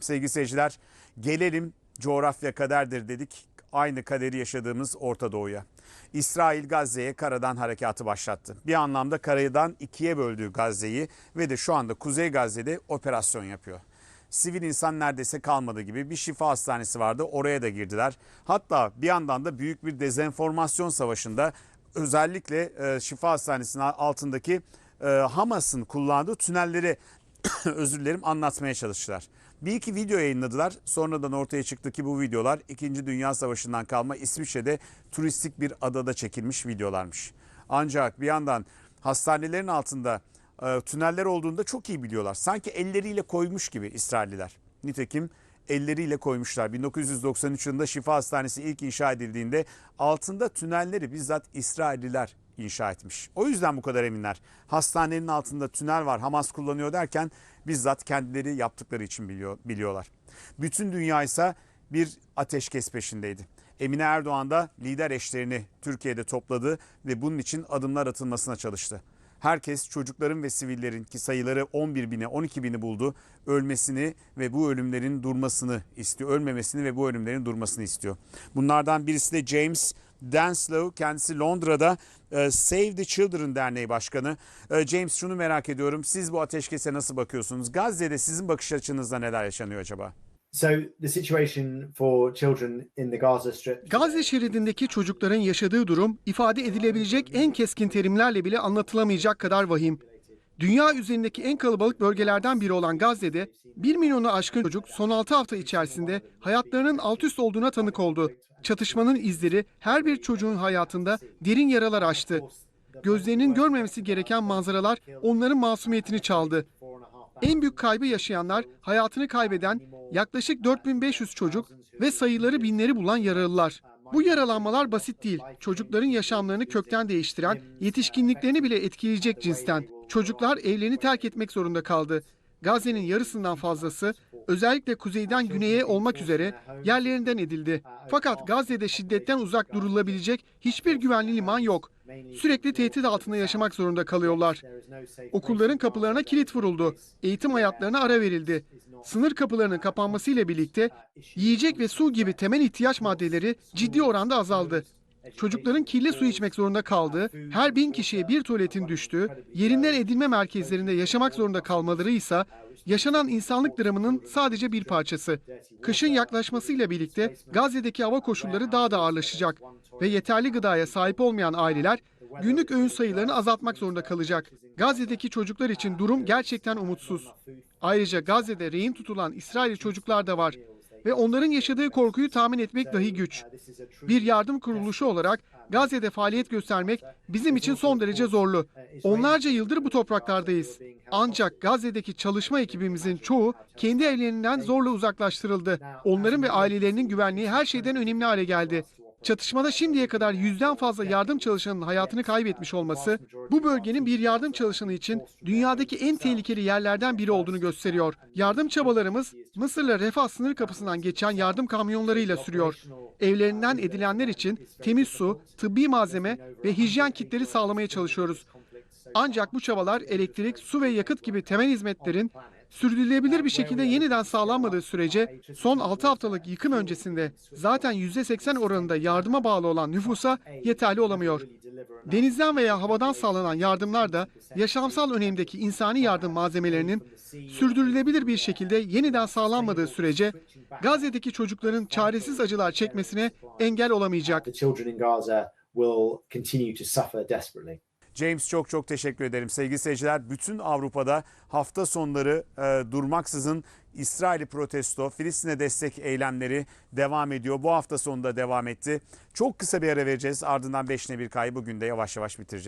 Sevgili seyirciler gelelim coğrafya kaderdir dedik. Aynı kaderi yaşadığımız Orta Doğu'ya. İsrail Gazze'ye karadan harekatı başlattı. Bir anlamda karadan ikiye böldüğü Gazze'yi ve de şu anda Kuzey Gazze'de operasyon yapıyor. Sivil insan neredeyse kalmadı gibi bir şifa hastanesi vardı oraya da girdiler. Hatta bir yandan da büyük bir dezenformasyon savaşında özellikle e, şifa hastanesinin altındaki e, Hamas'ın kullandığı tünelleri özür dilerim anlatmaya çalıştılar. Bir iki video yayınladılar. Sonradan ortaya çıktı ki bu videolar 2. Dünya Savaşı'ndan kalma İsviçre'de turistik bir adada çekilmiş videolarmış. Ancak bir yandan hastanelerin altında e, tüneller olduğunda çok iyi biliyorlar. Sanki elleriyle koymuş gibi İsrailliler. Nitekim elleriyle koymuşlar. 1993 yılında Şifa Hastanesi ilk inşa edildiğinde altında tünelleri bizzat İsrailliler inşa etmiş. O yüzden bu kadar eminler. Hastanenin altında tünel var Hamas kullanıyor derken bizzat kendileri yaptıkları için biliyor, biliyorlar. Bütün dünya ise bir ateşkes peşindeydi. Emine Erdoğan da lider eşlerini Türkiye'de topladı ve bunun için adımlar atılmasına çalıştı. Herkes çocukların ve sivillerin ki sayıları 11 bini 12 bini buldu ölmesini ve bu ölümlerin durmasını istiyor. Ölmemesini ve bu ölümlerin durmasını istiyor. Bunlardan birisi de James Danslow kendisi Londra'da e, Save the Children Derneği Başkanı. E, James şunu merak ediyorum siz bu ateşkese nasıl bakıyorsunuz? Gazze'de sizin bakış açınızda neler yaşanıyor acaba? So the situation for children in the Gaza Strip. Gazze şeridindeki çocukların yaşadığı durum ifade edilebilecek en keskin terimlerle bile anlatılamayacak kadar vahim. Dünya üzerindeki en kalabalık bölgelerden biri olan Gazze'de 1 milyonu aşkın çocuk son 6 hafta içerisinde hayatlarının alt üst olduğuna tanık oldu. Çatışmanın izleri her bir çocuğun hayatında derin yaralar açtı. Gözlerinin görmemesi gereken manzaralar onların masumiyetini çaldı. En büyük kaybı yaşayanlar, hayatını kaybeden yaklaşık 4500 çocuk ve sayıları binleri bulan yaralılar. Bu yaralanmalar basit değil. Çocukların yaşamlarını kökten değiştiren, yetişkinliklerini bile etkileyecek cinsten. Çocuklar evlerini terk etmek zorunda kaldı. Gazze'nin yarısından fazlası özellikle kuzeyden güneye olmak üzere yerlerinden edildi. Fakat Gazze'de şiddetten uzak durulabilecek hiçbir güvenli liman yok. Sürekli tehdit altında yaşamak zorunda kalıyorlar. Okulların kapılarına kilit vuruldu. Eğitim hayatlarına ara verildi. Sınır kapılarının kapanmasıyla birlikte yiyecek ve su gibi temel ihtiyaç maddeleri ciddi oranda azaldı. Çocukların kirli su içmek zorunda kaldığı, her bin kişiye bir tuvaletin düştüğü, yerinden edilme merkezlerinde yaşamak zorunda kalmaları ise yaşanan insanlık dramının sadece bir parçası. Kışın yaklaşmasıyla birlikte Gazze'deki hava koşulları daha da ağırlaşacak ve yeterli gıdaya sahip olmayan aileler günlük öğün sayılarını azaltmak zorunda kalacak. Gazze'deki çocuklar için durum gerçekten umutsuz. Ayrıca Gazze'de rehin tutulan İsrailli çocuklar da var ve onların yaşadığı korkuyu tahmin etmek dahi güç. Bir yardım kuruluşu olarak Gazze'de faaliyet göstermek bizim için son derece zorlu. Onlarca yıldır bu topraklardayız. Ancak Gazze'deki çalışma ekibimizin çoğu kendi evlerinden zorla uzaklaştırıldı. Onların ve ailelerinin güvenliği her şeyden önemli hale geldi. Çatışmada şimdiye kadar yüzden fazla yardım çalışanının hayatını kaybetmiş olması, bu bölgenin bir yardım çalışanı için dünyadaki en tehlikeli yerlerden biri olduğunu gösteriyor. Yardım çabalarımız Mısır'la Refah sınır kapısından geçen yardım kamyonlarıyla sürüyor. Evlerinden edilenler için temiz su, tıbbi malzeme ve hijyen kitleri sağlamaya çalışıyoruz. Ancak bu çabalar elektrik, su ve yakıt gibi temel hizmetlerin sürdürülebilir bir şekilde yeniden sağlanmadığı sürece son 6 haftalık yıkım öncesinde zaten %80 oranında yardıma bağlı olan nüfusa yeterli olamıyor. Denizden veya havadan sağlanan yardımlar da yaşamsal önemdeki insani yardım malzemelerinin sürdürülebilir bir şekilde yeniden sağlanmadığı sürece Gazze'deki çocukların çaresiz acılar çekmesine engel olamayacak. James çok çok teşekkür ederim. Sevgili seyirciler bütün Avrupa'da hafta sonları e, durmaksızın İsrail'i protesto, Filistin'e destek eylemleri devam ediyor. Bu hafta sonunda devam etti. Çok kısa bir ara vereceğiz. Ardından 5'ne bir kayı bugün de yavaş yavaş bitireceğiz.